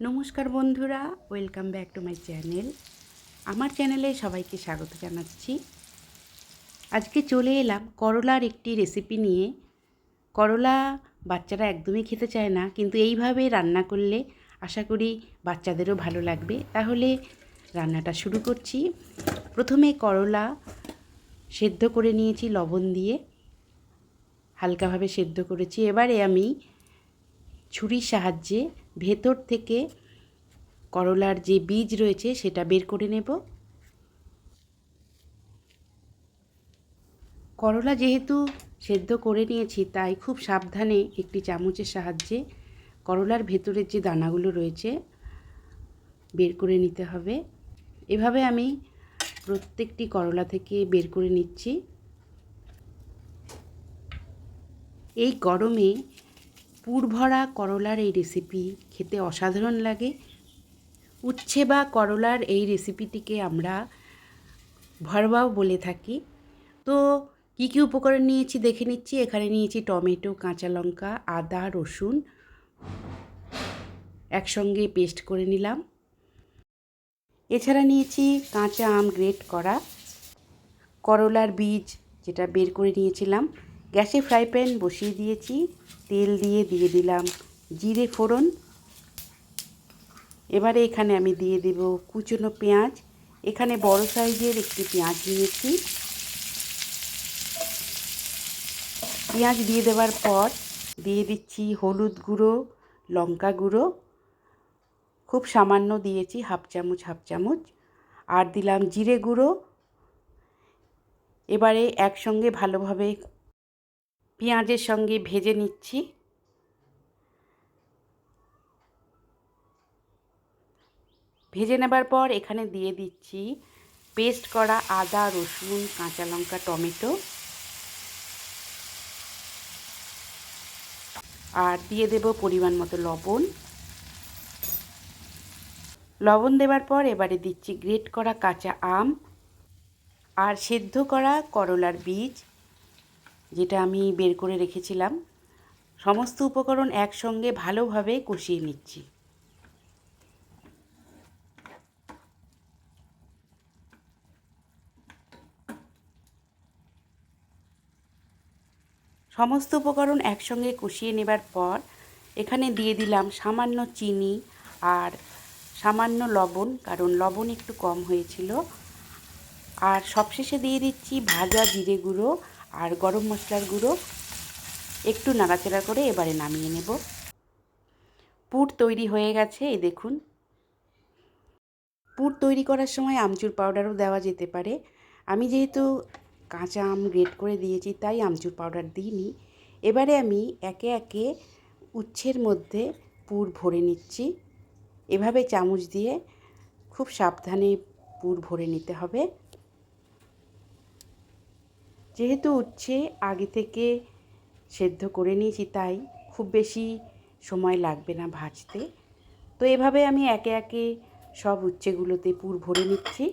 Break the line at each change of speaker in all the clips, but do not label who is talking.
নমস্কার বন্ধুরা, welcome back to my channel. আমার চ্যানেলে সবাইকে স্বাগত জানাচ্ছি। আজকে চলে এলাম করলার একটি রেসিপি নিয়ে। করলা বাচ্চারা একদমই খেতে চায় না, কিন্তু এইভাবে রান্না করলে আশা করি বাচ্চাদেরও ভালো লাগবে। তাহলে রান্নাটা শুরু করছি। প্রথমে করলা সেদ্ধ করে নিয়েছি লবণ দিয়ে। হালকাভাবে সেদ্ধ করেছি। এবারে আমি ছুরির সাহায্যে ভেতর থেকে করলার যে বীজ রয়েছে সেটা বের করে নেব। করলা যেহেতু সেদ্ধ করে নিয়েছি, তাই খুব সাবধানে একটি চামচের সাহায্যে করলার ভেতরের যে দানাগুলো রয়েছে বের করে নিতে হবে। এভাবে আমি প্রত্যেকটি করলা থেকে বের করে নিচ্ছি। এই গরমে পুরভরা করলার এই রেসিপি খেতে অসাধারণ লাগে। উচ্ছে বা করলার এই রেসিপিটিকে আমরা ভরবাও বলে থাকি। তো কী কী উপকরণ নিয়েছি দেখে নিচ্ছি। এখানে নিয়েছি টমেটো, কাঁচা লঙ্কা, আদা, রসুন। একসঙ্গে পেস্ট করে নিলাম। এছাড়া নিয়েছি কাঁচা আম গ্রেট করা। করলার বীজ যেটা বের করে নিয়েছিলাম। গ্যাসে ফ্রাই প্যান বসিয়ে দিয়েছি, তেল দিয়ে দিয়ে দিলাম জিরে ফোড়ন। এবারে এখানে আমি দিয়ে দেব কুচনো পেঁয়াজ। এখানে বড় সাইজের একটি পেঁয়াজ নিয়েছি। পেঁয়াজ দিয়ে দেওয়ার পর দিয়ে দিচ্ছি হলুদ গুঁড়ো, লঙ্কা গুঁড়ো। খুব সামান্য দিয়েছি, হাফ চামচ হাফ চামচ। আর দিলাম জিরে গুঁড়ো। এবারে একসঙ্গে ভালোভাবে পেঁয়াজের সঙ্গে ভেজে নিচ্ছি। ভেজে নেবার পর এখানে দিয়ে দিচ্ছি পেস্ট করা আদা, রসুন, কাঁচা লঙ্কা, টমেটো। আর দিয়ে দেব পরিমাণ মতো লবণ। লবণ দেওয়ার পর এবারে দিচ্ছি গ্রেট করা কাঁচা আম আর সেদ্ধ করা করলার বীজ। যেটা আমি বের করে রেখেছিলাম। সমস্ত উপকরণ একসঙ্গে ভালোভাবে কষিয়ে নিচ্ছি। সমস্ত উপকরণ একসঙ্গে কষিয়ে নেবার পর এখানে দিয়ে দিলাম সামান্য চিনি আর সামান্য লবণ, কারণ লবণ একটু কম হয়েছিল। আর সবশেষে দিয়ে দিচ্ছি ভাজা জিরে গুঁড়ো আর গরম মশলার গুঁড়ো একটু নাড়াচাড়া করে এবারে নামিয়ে নেব। পুর তৈরি হয়ে গেছে, এই দেখুন। পুর তৈরি করার সময় আমচুর পাউডারও দেওয়া যেতে পারে। আমি যেহেতু কাঁচা আম গ্রেট করে দিয়েছি, তাই আমচুর পাউডার দিইনি। এবারে আমি একে একে উচ্ছের মধ্যে পুর ভরে নিচ্ছি। এভাবে চামচ দিয়ে খুব সাবধানে পুর ভরে নিতে হবে। যেহেতু উচ্ছে আগে থেকে সেদ্ধ করে নিয়েছি, তাই খুব বেশি সময় লাগবে না ভাজতে। তো এভাবে আমি একে একে সব উচ্ছেগুলোতে পুর ভরে নিচ্ছি।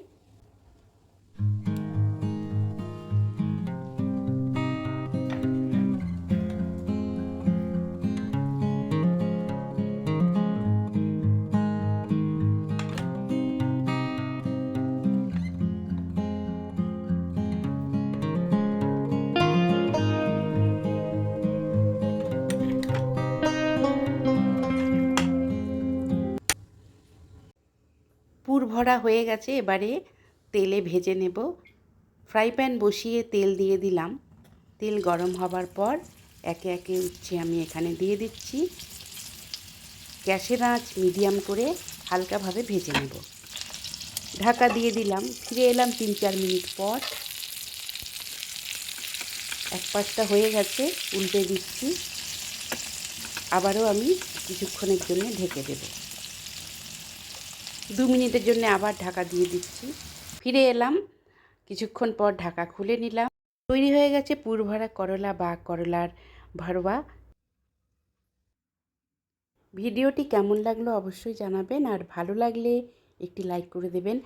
ভরা হয়ে গেছে, এবারে তেলে ভেজে নেব। ফ্রাই প্যান বসিয়ে তেল দিয়ে দিলাম। তেল গরম হবার পর একে একে উচ্ছে আমি এখানে দিয়ে দিচ্ছি। গ্যাসের আঁচ মিডিয়াম করে হালকাভাবে ভেজে নেব। ঢাকা দিয়ে দিলাম। ফিরে এলাম তিন চার মিনিট পর। এক পাশটা হয়ে গেছে, উল্টে দিচ্ছি। আবারও আমি কিছুক্ষণের জন্য ঢেকে দেবো। দু মিনিটের জন্য আবার ঢাকা দিয়ে দিচ্ছি। ফিরে এলাম, কিছুক্ষণ পর ঢাকা খুলে নিলাম। তৈরি হয়ে গেছে পুরভরা করলা বা করলার ভরবা ভিডিওটি কেমন লাগল অবশ্যই জানাবেন, আর ভালো লাগলে একটি লাইক করে দেবেন।